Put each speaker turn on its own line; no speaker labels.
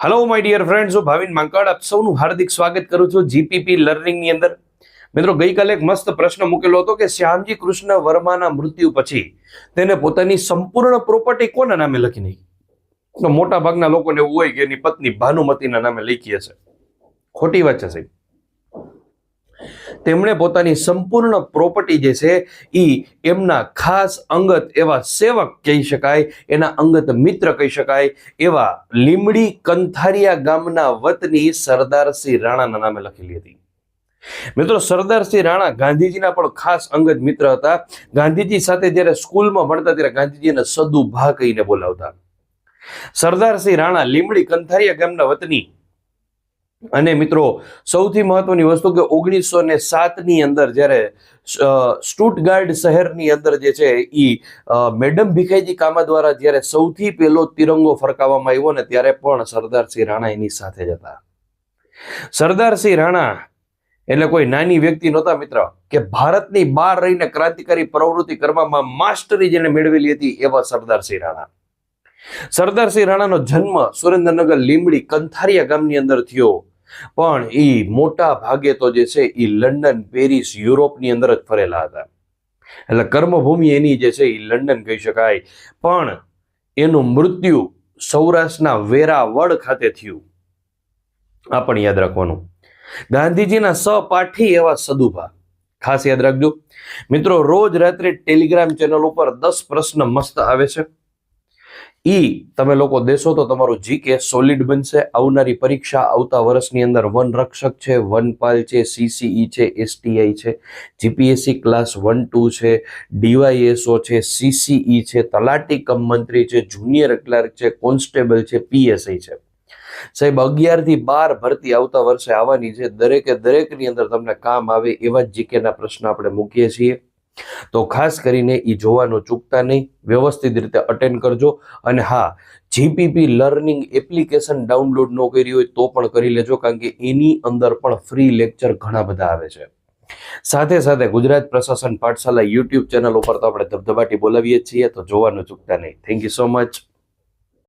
Hello my dear friends હું ભાવિન માંકડ આપ સૌનું હાર્દિક સ્વાગત કરું છું જીપીપી લર્નિંગની અંદર. મિત્રો, ગઈકાલે એક મસ્ત પ્રશ્ન મૂકેલો હતો કે શ્યામજી કૃષ્ણ વર્માના મૃત્યુ પછી તેને પોતાની સંપૂર્ણ પ્રોપર્ટી કોના નામે લખી નહીં તો મોટા ભાગના લોકોને એવું હોય કે એની પત્ની ભાનુમતીના નામે લખી હશે. ખોટી વાત છે સાહેબ. તેમણે પોતાની સંપૂર્ણ પ્રોપર્ટી જે છે એ એમના ખાસ અંગત એવા સેવક કહી શકાય, એના અંગત મિત્ર કહી શકાય, એવા લીમડી કંથારિયા ગામના વતની સરદારસિંહ રાણાના નામે લખેલી હતી. મિત્રો સરદારસિંહ રાણા ગાંધીજીના પણ ખાસ અંગત મિત્ર હતા. ગાંધીજી સાથે જ્યારે સ્કૂલમાં ભણતા ત્યારે ગાંધીજીને સદુ ભા કહીને બોલાવતા. સરદારસિંહ રાણા લીમડી કંથારિયા ગામના વતની અને મિત્રો, સૌથી મહત્વની વસ્તુ કે ઓગણીસો ને સાતની અંદર જ્યારે સ્ટુટગાર્ડ શહેરની અંદર જે છે એ મેડમ ભીખાઈજી કામા દ્વારા જ્યારે સૌથી પહેલો તિરંગો ફરકાવવામાં આવ્યો ને ત્યારે પણ સરદારસિંહ રાણા એની સાથે જ હતા. સરદારસિંહ રાણા એટલે કોઈ નાની વ્યક્તિ નહોતા મિત્ર, કે ભારતની બહાર રહીને ક્રાંતિકારી પ્રવૃત્તિ કરવામાં માસ્ટરી જેને મેળવેલી હતી એવા સરદારસિંહ રાણા. સરદારસિંહ રાણાનો જન્મ સુરેન્દ્રનગર લીમડી કંથારિયા ગામની અંદર થયો. પણ એ મોટા ભાગે તો જે છે એ લંડન, પેરિસ, યુરોપની અંદર જ ફરેલા હતા. એટલે કર્મભૂમિ એની જે છે એ લંડન કહી શકાય. પણ એનું મૃત્યુ સૌરાષ્ટ્રના વેરાવળ ખાતે થયું. આ પણ યાદ રાખવાનું. ગાંધીજીના સપાઠી એવા સદુભા. ખાસ યાદ રાખજો. મિત્રો, રોજ રાત્રે ટેલિગ્રામ ચેનલ ઉપર દસ પ્રશ્ન મસ્ત આવે છે. ઈ તમે લોકો દેશો તો તમારું જીકે સોલિડ બનશે. આવનારી પરીક્ષા આવતા વર્ષની અંદર વન રક્ષક છે વનપાલ છે સીસીઈ છે એસટીઆઈ છે જીપીએસસી ક્લાસ વન ટુ છે ડીવાયએસઓ છે સીસીઈ છે, તલાટી કમ મંત્રી છે જુનિયર ક્લાર્ક છે કોન્સ્ટેબલ છે પીએસઆઈ છે. સાહેબ, અગિયારથી બાર ભરતી આવતા વર્ષે આવવાની છે. દરેકે દરેકની અંદર તમને કામ આવે એવા જ જીકેના પ્રશ્ન આપણે મૂકીએ છીએ. તો ખાસ કરીને એ જોવાનું ચૂકતા નહીં. વ્યવસ્થિત રીતે અટેન્ડ કરજો. અને હા જીપીપી લર્નિંગ એપ્લિકેશન ડાઉનલોડ ન કરી હોય તો પણ કરી લેજો, કારણ કે એની અંદર પણ ફ્રી લેક્ચર ઘણા બધા આવે છે. સાથે સાથે ગુજરાત પ્રશાસન પાઠશાલા યુટ્યુબ ચેનલ ઉપર તો આપણે ધબધબાટી બોલાવીએ છીએ, તો જોવાનું ચૂકતા નહીં. Thank you so much